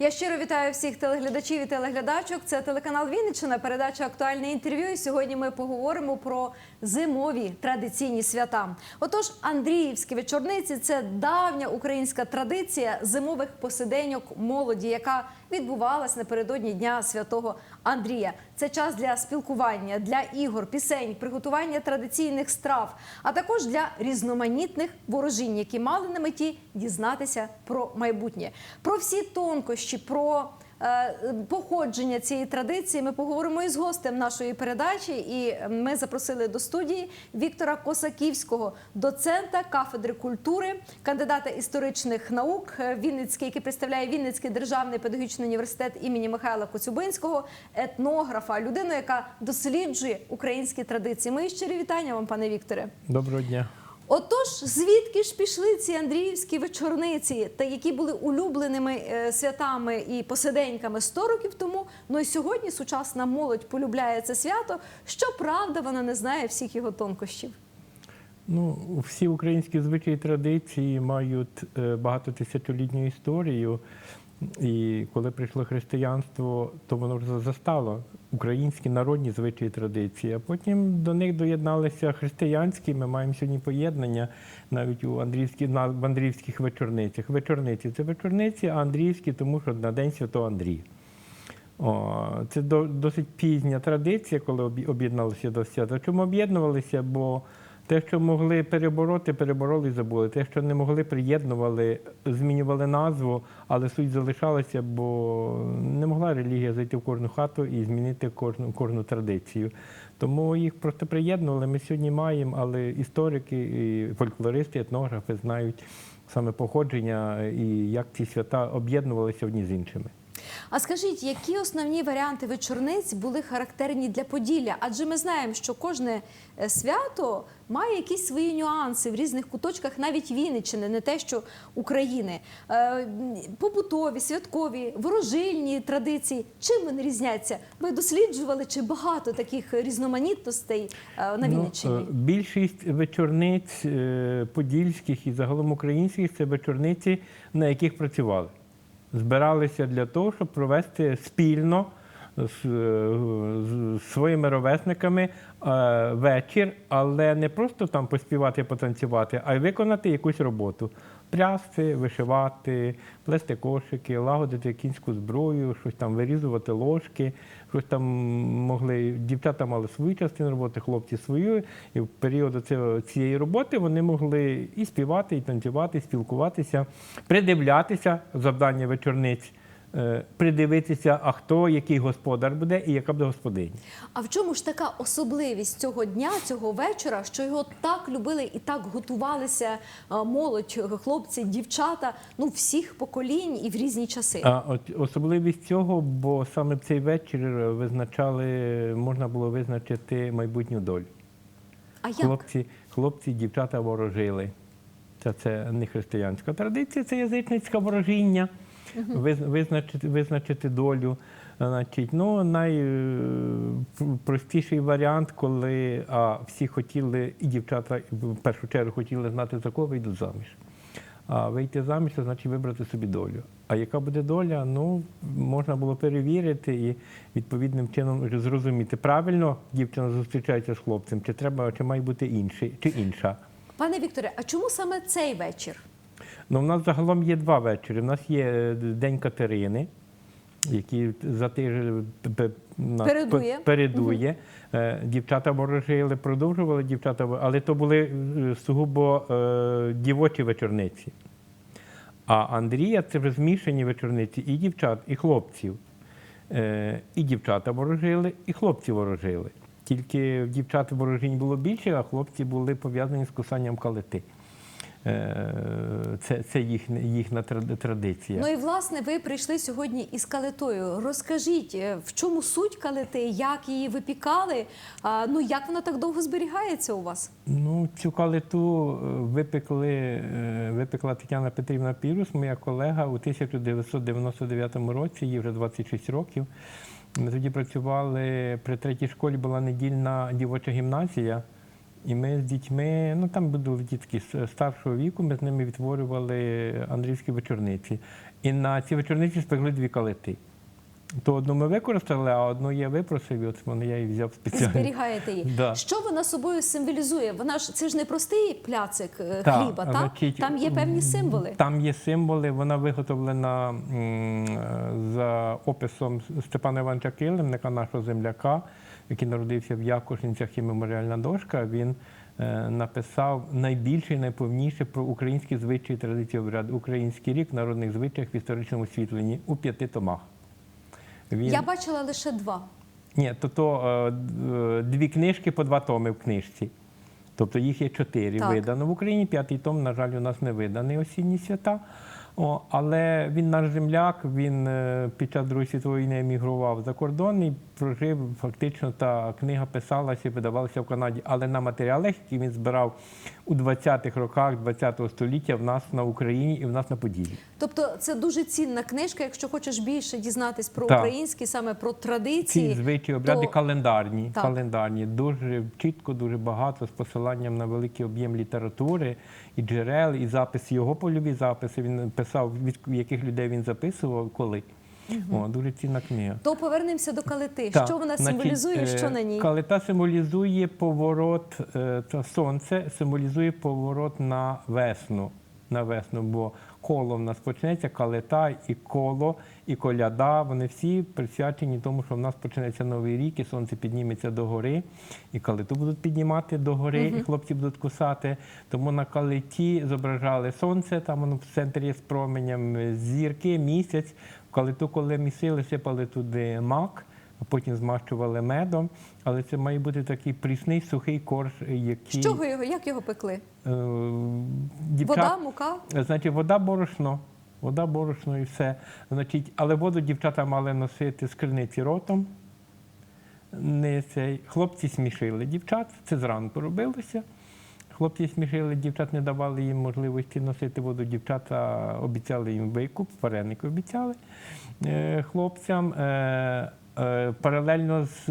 Я щиро вітаю всіх телеглядачів і телеглядачок. Це телеканал Вінниччина, передача актуальне інтерв'ю. І сьогодні ми поговоримо про зимові традиційні свята. Отож, Андріївські вечорниці це давня українська традиція зимових посиденьок молоді, яка відбувалась напередодні Дня Святого Андрія. Це час для спілкування, для ігор, пісень, приготування традиційних страв, а також для різноманітних ворожінь, які мали на меті дізнатися про майбутнє. Про всі тонкощі, про походження цієї традиції ми поговоримо із гостем нашої передачі. І ми запросили до студії Віктора Косаківського, доцента кафедри культури, кандидата історичних наук е, Вінницький, який представляє Вінницький державний педагогічний університет імені Михайла Коцюбинського, етнографа, людину, яка досліджує українські традиції. Мої щирі вітання вам, пане Вікторе. Доброго дня. Отож, звідки ж пішли ці Андріївські вечорниці, та які були улюбленими е, святами і посиденьками 100 років тому? Ну і сьогодні сучасна молодь полюбляє це свято. Щоправда, вона не знає всіх його тонкощів. Ну, всі українські звичаї і традиції мають е, багатотисячолітню історію. І коли прийшло християнство, то воно вже застало українські народні звичаї і традиції. А потім до них доєдналися християнські. Ми маємо сьогодні поєднання навіть у Андріївській, на, Андріївських вечорницях. Вечорниці це вечорниці, а Андріївські, тому що на День Святого Андрія. О, це до, досить пізня традиція, коли об'єдналися до свята. Чому об'єднувалися? Бо те, що могли перебороти, перебороли і забули. Те, що не могли, приєднували, змінювали назву, але суть залишалася, бо не могла релігія зайти в кожну хату і змінити кожну, кожну традицію. Тому їх просто приєднували. Ми сьогодні маємо, але історики, і фольклористи, етнографи знають саме походження і як ці свята об'єднувалися одні з іншими. А скажіть, які основні варіанти вечорниць були характерні для Поділля? Адже ми знаємо, що кожне е, свято має якісь свої нюанси в різних куточках, навіть Вінниччини, не те, що України. Е, Побутові, святкові, ворожильні традиції. Чим вони різняться? Ви досліджували чи багато таких різноманітностей е, на Вінниччині? Ну, більшість вечорниць подільських і загалом українських це вечорниці, на яких працювали. Збиралися для того, щоб провести спільно е, з своїми ровесниками е, вечір, але не просто там поспівати, потанцювати, а й виконати якусь роботу. Прясти, вишивати, плести кошики, лагодити кінську зброю, щось там вирізувати ложки, щось там могли. Дівчата мали свою частину роботи, хлопці свою. І в період цієї роботи вони могли і співати, і танцювати, і спілкуватися, придивлятися завдання вечорниць, придивитися, а хто, який господар буде і яка буде господиня. А в чому ж така особливість цього дня, цього вечора, що його так любили і так готувалися молодь, хлопці, дівчата, ну всіх поколінь і в різні часи? А от особливість цього, бо саме в цей вечір визначали, можна було визначити майбутню долю. А як? Хлопці, хлопці, дівчата ворожили. Це, це не християнська традиція, це язичницьке ворожіння. Виз- Визначити, визначити долю. Значить, ну, найпростіший варіант, коли а, всі хотіли, і дівчата в першу чергу хотіли знати, за кого вийдуть заміж. А вийти заміж, це значить вибрати собі долю. А яка буде доля, ну можна було перевірити і відповідним чином зрозуміти, правильно дівчина зустрічається з хлопцем, чи треба, чи має бути інший, чи інша. Пане Вікторе, а чому саме цей вечір? Ну, у нас загалом є два вечори. У нас є е, День Катерини, який за тиждень нас Передує. передує. Е, Дівчата ворожили, продовжували дівчата, але то були е, сугубо дівочі вечорниці. А Андрія це вже змішані вечорниці і дівчат, і хлопців. І дівчата ворожили, і хлопці ворожили. Тільки дівчат ворожінь було більше, а хлопці були пов'язані з кусанням калити. Е, Це, це їхня, їхня традиція. Ну і власне ви прийшли сьогодні із калитою. Розкажіть, е, в чому суть калити, як її випікали? Ну як вона так довго зберігається у вас? Ну, цю калиту е, випекли, випекла Тетяна Петрівна Пірус, моя колега, у 1999 році, їй вже 26 років. Ми тоді працювали при третій школі, була недільна дівоча гімназія. І ми з дітьми, ну там були дітки з старшого віку, ми з ними відтворювали андрійські вечорниці. І на ці вечорниці спекли дві калити. То одну ми використали, а одну я випросив, і от вони я її взяв спеціально. Зберігаєте її. Да. Що вона собою символізує? Вона ж це ж не простий пляцик е, Так, хліба, так? значить, Там є певні символи. Там є символи, вона виготовлена м, за описом Степана Івановича Килимника, нашого земляка, який народився в Якушинцях і меморіальна дошка. Він е, написав найбільше і найповніше про українські звичаї і традиції обряд Український рік в народних звичаях в історичному освітленні у п'яти томах. Він... Я бачила лише два. Ні, то, то е, е, дві книжки по два томи в книжці. Тобто їх є чотири Так. видано в Україні. П'ятий том, на жаль, у нас не виданий осінні свята. О, але він наш земляк, він під час Другої світової війни емігрував за кордон і прожив. Фактично та книга писалася і видавалася в Канаді. Але на матеріалах, які він збирав у 20-х роках ХХ століття в нас на Україні і в нас на Поділлі. Тобто це дуже цінна книжка, якщо хочеш більше дізнатись про Так. українські, саме про Ці традиції. звичаї обряди то- календарні, Так. календарні, дуже чітко, дуже багато з посиланням на великий об'єм літератури і джерел, і записи його польові записи. Він писав, від яких людей він записував, коли. О, дуже цінна книга. То повернемося до калити. Так, Що вона символізує, Значить, що на ній? Калита символізує поворот, е, та сонце символізує поворот на весну. На весну, бо коло в нас почнеться, калита і коло, і коляда. Вони всі присвячені тому, що в нас почнеться новий рік, і сонце підніметься до гори, і калиту будуть піднімати до гори, і хлопці будуть кусати. Тому на калиті зображали сонце, там воно в центрі з променем, е, зірки, місяць. В калиту, коли місили, сипали туди мак а потім змащували медом. Але це має бути такий прісний сухий корж, який З чого його? Як його пекли? е, дівчат- Вода, мука? Значить, вода борошно. Вода борошно і все. Значить, але воду дівчата мали носити з криниці ротом. Не цей. Хлопці смішили дівчат, це зранку робилося. Хлопці смішили дівчат, не давали їм можливості носити воду. Дівчата обіцяли їм викуп, вареники обіцяли е, хлопцям. Е, е, паралельно з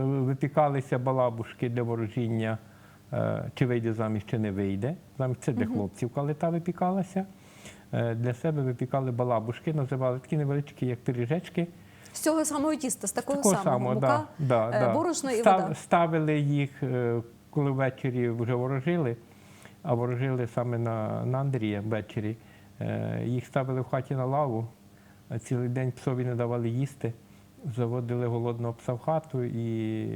випікалися балабушки для ворожіння, чи вийде заміж, чи не вийде. Заміж це для хлопців калита випікалася. Е, Для себе випікали балабушки, називали такі невеличкі, як пиріжечки. З цього самого тіста, з такого, Такого самого. мука, да, да, е, да. борошно і Став- вода. Ставили їх, е, коли ввечері вже ворожили, а ворожили саме на, на Андрія ввечері. Їх ставили в хаті на лаву, а цілий день псові не давали їсти, заводили голодного пса в хату і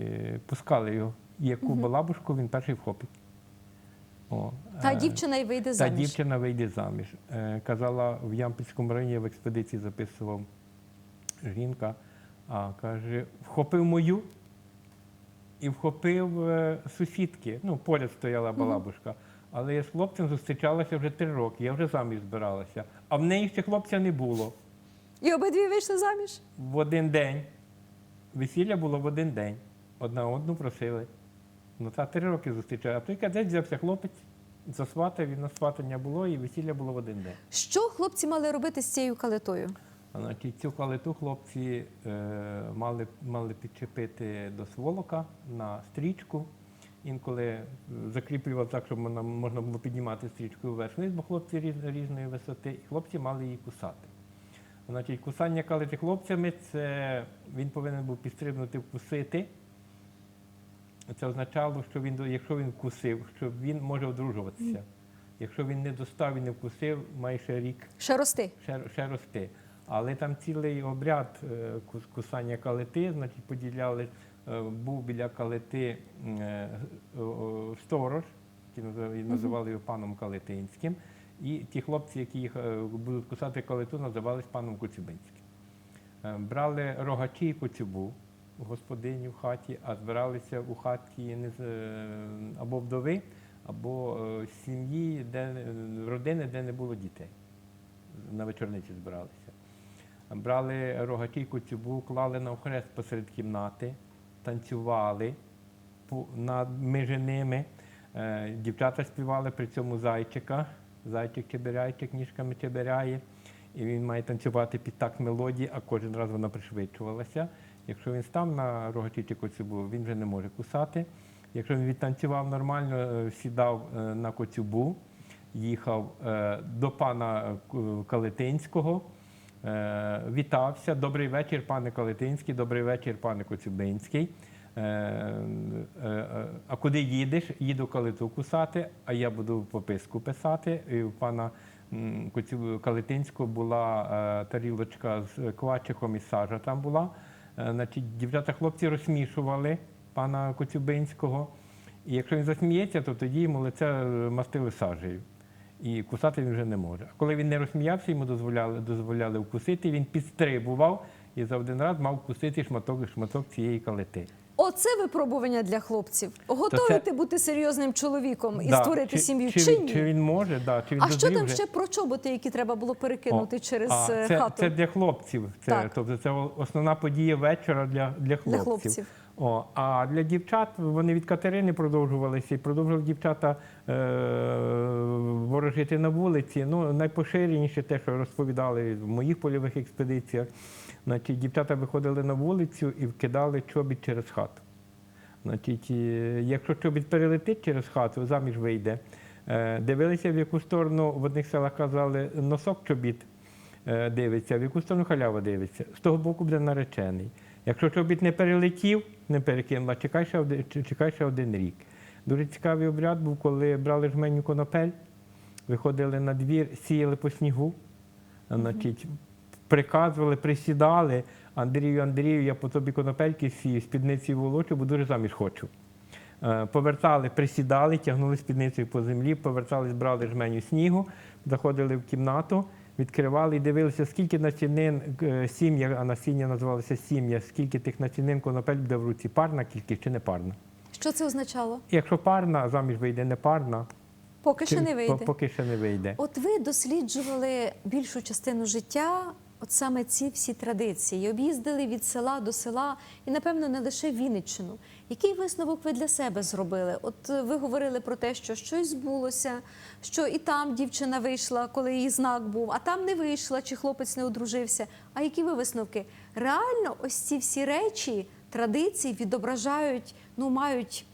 пускали його. Яку балабушку він перший вхопить. О, Та е, дівчина й вийде та заміж. дівчина вийде заміж. Е, Казала, в Ямпільському районі в експедиції записував жінка, а каже, вхопив мою і вхопив е, сусідки. Ну, поряд стояла балабушка. Але я з хлопцем зустрічалася вже три роки, я вже заміж збиралася. А в неї ще хлопця не було. І обидві вийшли заміж. В один день. Весілля було в один день. Одна одну просили. Ну та три роки зустрічали. А той кадець взявся хлопець, засватав, і на сватання було, і весілля було в один день. Що хлопці мали робити з цією калитою? Значить, цю калиту хлопці е, мали, мали підчепити до сволока на стрічку. Інколи е, закріплював так, щоб можна, можна було піднімати стрічкою вверх вниз, бо хлопці різ, різної висоти, і хлопці мали її кусати. Значить, кусання калити хлопцями це він повинен був підстрибнути вкусити. Це означало, що він, якщо він вкусив, що він може одружуватися. Якщо він не достав і не вкусив, має ще рік Ще рости. ще, ще рости. Але там цілий обряд е, кусання калити, значить, поділяли, е, був біля калити е, сторож, який називали його паном Калитинським, і ті хлопці, які їх будуть кусати калиту, називались паном Коцюбинським. Брали рогачі і коцюбу господині в хаті, а збиралися у з- е, або вдови, або е, сім'ї, де е, родини, де не було дітей на вечорниці збиралися. Брали рогачі коцюбу, клали на хрест посеред кімнати, танцювали над між ними. Дівчата співали при цьому зайчика. Зайчик чебиряйчик ніжками чебиряє. І він має танцювати під такт мелодії, а кожен раз вона пришвидшувалася. Якщо він став на рогачі коцюбу, він вже не може кусати. Якщо він відтанцював нормально, е, сідав е, на коцюбу, їхав е, до пана Калетинського, вітався. Добрий вечір, пане Калетинський, добрий вечір, пане Коцюбинський. А куди їдеш? Їду калиту кусати, а я буду пописку писати. І у пана Калетинського була тарілочка з квачиком і сажа там була. Е, Значить, дівчата-хлопці розсмішували пана Коцюбинського. І якщо він засміється, то тоді йому лице е, мастили сажею. І кусати він вже не може. А коли він не розсміявся, йому дозволяли, дозволяли вкусити, він підстрибував і за один раз мав вкусити шматок, шматок цієї калити. Оце випробування для хлопців. Готові це- ти бути серйозним чоловіком і Да, створити чи- сім'ю чи, чи, він- ні? Чи він може, да, чи він а що там вже? ще про чоботи, які треба було перекинути О, через а, е, це, хату? Це для хлопців. Це, Так. тобто це основна подія вечора для, для хлопців. хлопців. О, а для дівчат вони від Катерини продовжувалися і продовжували дівчата е, ворожити на вулиці. Ну, найпоширеніше те, що розповідали в моїх польових експедиціях. Значить, дівчата виходили на вулицю і вкидали чобіт через хату. Значить, е, якщо чобіт перелетить через хату, заміж вийде. Е, Дивилися, в яку сторону в одних селах казали носок чобіт е, дивиться, в яку сторону халява дивиться. З того боку буде наречений. Якщо чобіт не перелетів, не перекинула, чекай ще один, чекай ще один рік. Дуже цікавий обряд був, коли брали жменю конопель, виходили на двір, сіяли по снігу, значить, приказували, присідали. Андрію, Андрію, я по тобі конопельки сію, спідниці волочу, бо дуже заміж хочу. Е, Повертали, присідали, тягнули спідницею по землі, повертались, брали жменю снігу, заходили в кімнату, відкривали і дивилися, скільки насінин, е, сім'я, а насіння називалося сім'я, скільки тих насінин конопель буде в руці, парна кількість чи не парна. Що це означало? Якщо парна, заміж вийде не парна, Поки ще чи- не по- вийде. поки ще не вийде. От ви досліджували більшу частину життя, от саме ці всі традиції, об'їздили від села до села, і напевно не лише Вінниччину. Який висновок ви для себе зробили? От е, ви говорили про те, що щось збулося, що і там дівчина вийшла, коли її знак був, а там не вийшла, чи хлопець не одружився. А які ви висновки? Реально, ось ці всі речі, традиції відображають, ну мають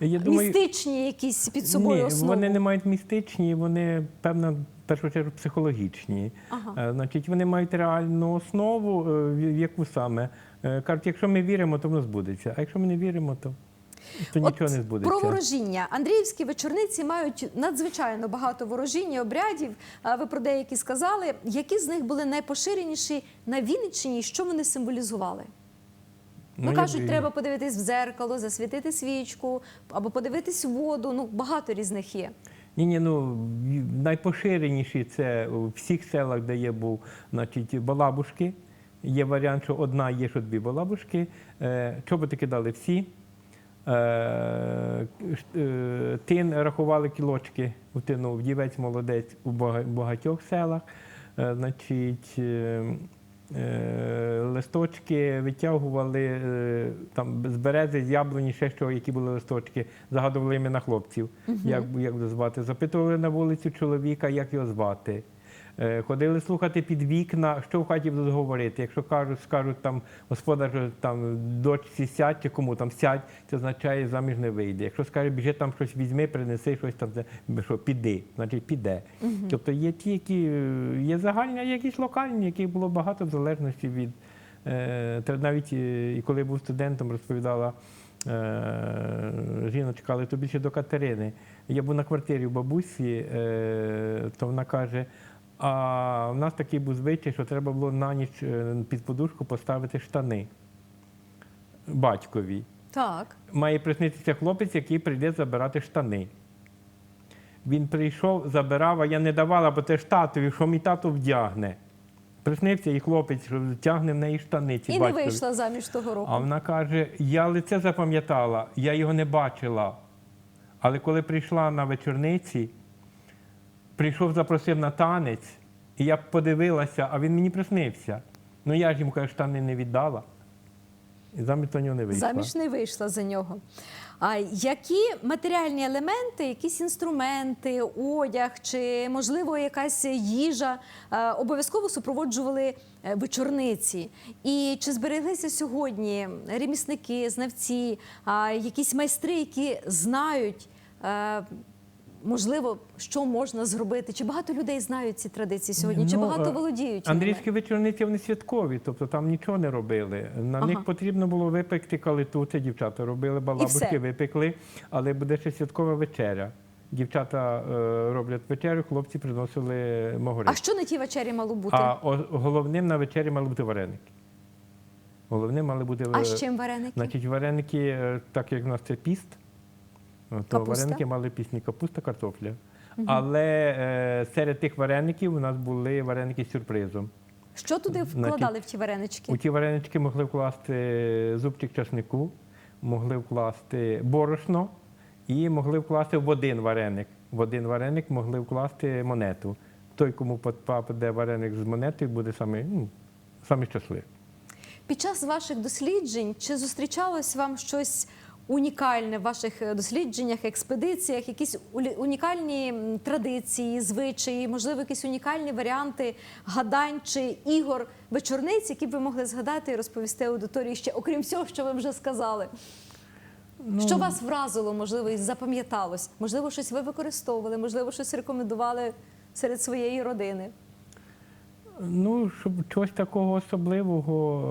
Я містичні якісь під собою Ні, основу. вони не мають містичні, вони, певно, першу чергу психологічні. Ага. Е, Значить, вони мають реальну основу, е, в яку саме. Е, Кажуть, якщо ми віримо, то воно збудеться. А якщо ми не віримо, то, то От нічого не збудеться. Про ворожіння. Андріївські вечорниці мають надзвичайно багато ворожінь, і обрядів. Ви про деякі сказали. Які з них були найпоширеніші на Вінниччині і що вони символізували? Ну, я кажуть, треба подивитись в дзеркало, засвітити свічку або подивитись в воду. Ну, багато різних є. Ні, ні, ну найпоширеніші це у всіх селах, де є був, значить, балабушки. Є варіант, що одна є, що дві балабушки. Е, чоботи кидали всі. Е, е, тин рахували кілочки у тину, вдівець молодець у багатьох селах. Е, значить, е, е, листочки витягували е, там з берези, з яблуні, ще що, які були листочки, загадували імена хлопців, як, як звати. Запитували на вулицю чоловіка, як його звати. Е, Ходили слухати під вікна, що в хаті будуть говорити. Якщо кажуть, скажуть там господар, що там дочці сядь чи кому там сядь, це означає заміж не вийде. Якщо скаже, біжи там щось візьми, принеси щось там, що піди, значить піде. Тобто є ті, які є загальні, а є якісь локальні, яких було багато в залежності від е, навіть е, і коли був студентом, розповідала. Жіночка, але то більше до Катерини. Я був на квартирі у бабусі, то вона каже: а в нас такий був звичай, що треба було на ніч е, під подушку поставити штани батькові. Так. Має приснитися хлопець, який прийде забирати штани. Він прийшов, забирав, а я не давала, бо це ж татові, що мій тато вдягне. Приснився і хлопець, що тягне в неї штани. Ці І не вийшла заміж того року. А вона каже: я лице запам'ятала, я його не бачила. Але коли прийшла на вечорниці, прийшов, запросив на танець, і я подивилася, а він мені приснився. Ну я ж йому кажу, штани не віддала. І заміж за нього не вийшла. Заміж не вийшла за нього. А які матеріальні елементи, якісь інструменти, одяг чи, можливо, якась їжа е, обов'язково супроводжували е, вечорниці? І чи збереглися сьогодні ремісники, знавці, якісь майстри, які знають? Можливо, що можна зробити? Чи багато людей знають ці традиції сьогодні? Чи Ну, багато е, володіють? Андрійські вечорниці вони святкові, тобто там нічого не робили. На Ага. них потрібно було випекти калиту, це дівчата робили, балабушки випекли, але буде ще святкова вечеря. Дівчата е, роблять вечерю, хлопці приносили могори. А що на тій вечері мало бути? А головним на вечері мали бути вареники. Головним мали бути А е, з чим вареники? Значить, вареники, так як в нас це піст, то Капуста? вареники мали пісні капуста, картопля. Але е, серед тих вареників у нас були вареники з сюрпризом. Що туди Значить, вкладали в ті варенички? У ті варенички могли вкласти зубчик часнику, могли вкласти борошно і могли вкласти в один вареник. В один вареник могли вкласти монету. Той, кому попаде вареник з монетою, буде саме, ну, саме щасливий. Під час ваших досліджень чи зустрічалось вам щось унікальне в ваших е, дослідженнях, експедиціях, якісь унікальні традиції, звичаї, можливо, якісь унікальні варіанти гадань чи ігор вечорниць, які б ви могли згадати і розповісти аудиторії ще, окрім всього, що ви вже сказали? Ну, Що вас вразило, можливо, і запам'яталось? Можливо, щось ви використовували, можливо, щось рекомендували серед своєї родини. Ну, щоб чогось такого особливого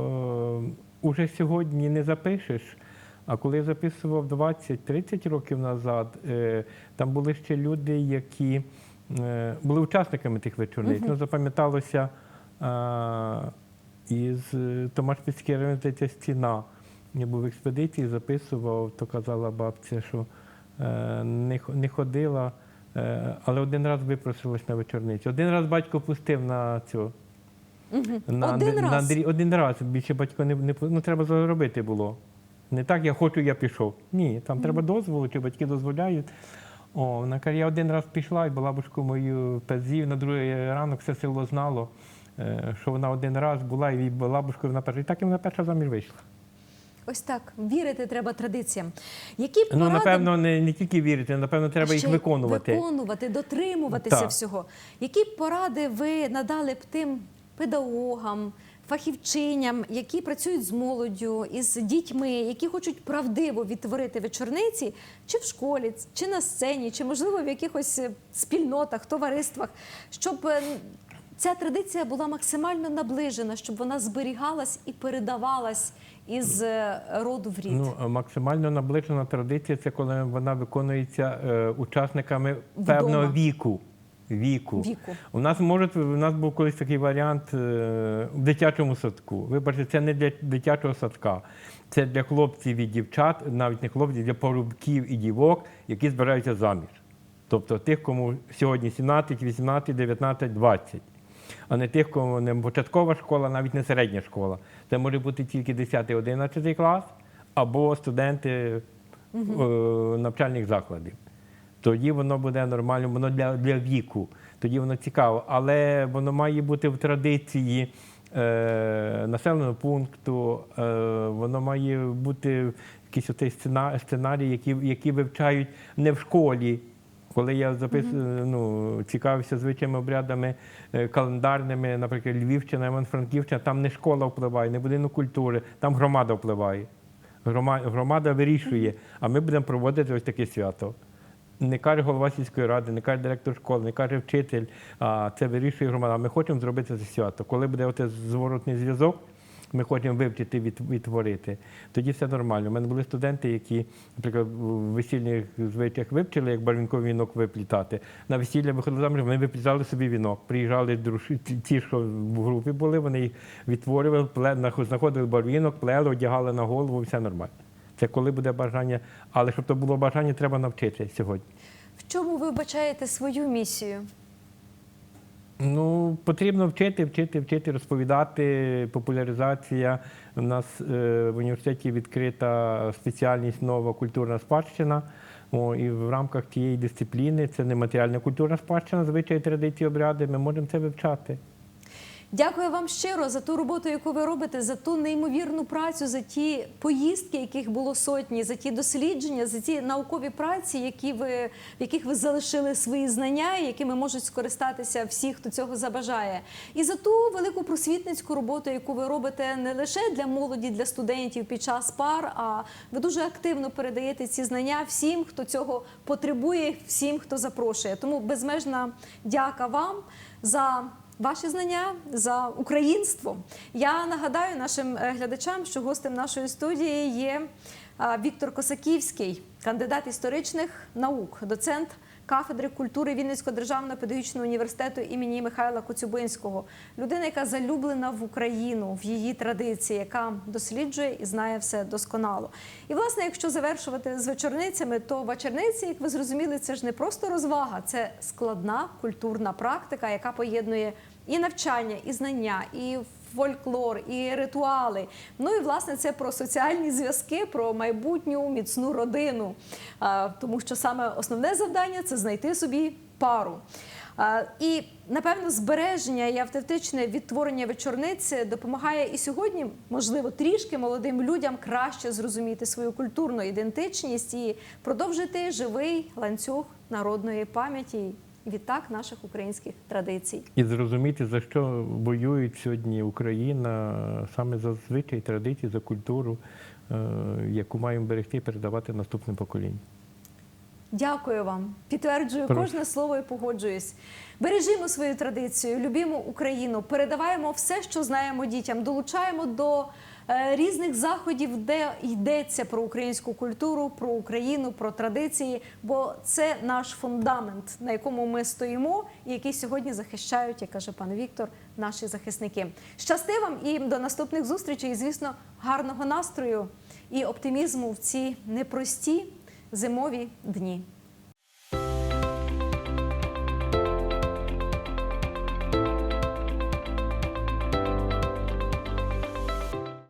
е, уже сьогодні не запишеш. А коли я записував 20-30 років назад, е, там були ще люди, які е, були учасниками тих вечорниць. Ну, запам'яталося е, із Томаш Піцький здається, стіна. Я був в експедиції, записував, то казала бабця, що не, ходила, але один раз випросилась на вечорницю. Один раз батько пустив на цю. На, Один Андрі- раз? На один раз. Більше батько не, не ну, треба заробити було. Не так, я хочу, я пішов. Ні, там треба дозволу, чи батьки дозволяють. О, вона каже, я один раз пішла, і бабушку мою пезів, на другий ранок все село знало, е, що вона один раз була, і бабушку вона перша. І так і вона перша заміж вийшла. Ось так вірити треба традиціям. Які Ну, напевно, не, не тільки вірити, напевно, треба їх виконувати. Виконувати, дотримуватися Так. всього. Які поради ви надали б тим педагогам, фахівчиням, які працюють з молоддю, із дітьми, які хочуть правдиво відтворити вечорниці, чи в школі, чи на сцені, чи можливо в якихось е, спільнотах, товариствах, щоб е, ця традиція була максимально наближена, щоб вона зберігалась і передавалась із е, роду в рід. Ну, максимально наближена традиція це коли вона виконується е, учасниками Вдома. певного віку. Віку. Віку. У нас може у нас був колись такий варіант е, в дитячому садку. Вибачте, це не для дитячого садка, це для хлопців і дівчат, навіть не хлопців, для порубків і дівок, які збираються заміж. Тобто тих, кому сьогодні 17, 18, 19, 20. А не тих, кому не початкова школа, навіть не середня школа. Це може бути тільки 10-11 клас або студенти е, навчальних закладів. Тоді воно буде нормально, воно для, для віку, тоді воно цікаво. Але воно має бути в традиції е, населеного пункту, е, воно має бути якийсь сцена- сценарій, які, які вивчають не в школі. Коли я запис, ну, цікавився звичайними обрядами е, календарними, наприклад, Львівщина, Івано-Франківщина, там не школа впливає, не будинок культури, там громада впливає. Грома- Громада вирішує, а ми будемо проводити ось таке свято. Не каже голова сільської ради, не каже директор школи, не каже вчитель, а це вирішує громада. Ми хочемо зробити це свято. Коли буде оте зворотний зв'язок, ми хочемо вивчити, відтворити. Тоді все нормально. У мене були студенти, які, наприклад, в весільних звичаях вивчили, як барвінковий вінок виплітати. На весілля виходили заміж, вони виплітали собі вінок. Приїжджали дружі, ті- що в групі були, вони їх відтворювали, знаходили барвінок, плели, одягали на голову, все нормально. Це коли буде бажання. Але щоб то було бажання, треба навчитися сьогодні. В чому ви вбачаєте свою місію? Ну, потрібно вчити, вчити, вчити, розповідати. Популяризація. У нас е, в університеті відкрита спеціальність нова культурна спадщина. О, і в рамках тієї дисципліни це нематеріальна культурна спадщина, звичаї, традиції, обряди. Ми можемо це вивчати. Дякую вам щиро за ту роботу, яку ви робите, за ту неймовірну працю, за ті поїздки, яких було сотні, за ті дослідження, за ті наукові праці, які ви, в яких ви залишили свої знання, якими можуть скористатися всі, хто цього забажає. І за ту велику просвітницьку роботу, яку ви робите не лише для молоді, для студентів під час пар, а ви дуже активно передаєте ці знання всім, хто цього потребує, всім, хто запрошує. Тому безмежна дяка вам за. Ваші знання за українство. Я нагадаю нашим е, глядачам, що гостем нашої студії є Віктор Косаківський, кандидат історичних наук, доцент кафедри культури Вінницького державного педагогічного університету імені Михайла Коцюбинського. Людина, яка залюблена в Україну, в її традиції, яка досліджує і знає все досконало. І власне, якщо завершувати з вечорницями, то вечорниці, як ви зрозуміли, це ж не просто розвага, це складна культурна практика, яка поєднує і навчання, і знання, і фольклор, і ритуали. Ну і власне це про соціальні зв'язки, про майбутню міцну родину. Тому що саме основне завдання це знайти собі пару. І напевно збереження і автентичне відтворення вечорниці допомагає і сьогодні, можливо, трішки молодим людям краще зрозуміти свою культурну ідентичність і продовжити живий ланцюг народної пам'яті відтак наших українських традицій. І зрозуміти, за що воює сьогодні Україна, саме за звичай, традиції, за культуру, е, яку маємо берегти і передавати наступним поколінням. Дякую вам. Підтверджую Прошу. кожне слово і погоджуюсь. Бережімо свою традицію, любімо Україну, передаваємо все, що знаємо дітям, долучаємо до різних заходів, де йдеться про українську культуру, про Україну, про традиції, бо це наш фундамент, на якому ми стоїмо, і який сьогодні захищають, як каже пан Віктор, наші захисники. Щасти вам і до наступних зустрічей. І, звісно, гарного настрою і оптимізму в ці непрості зимові дні.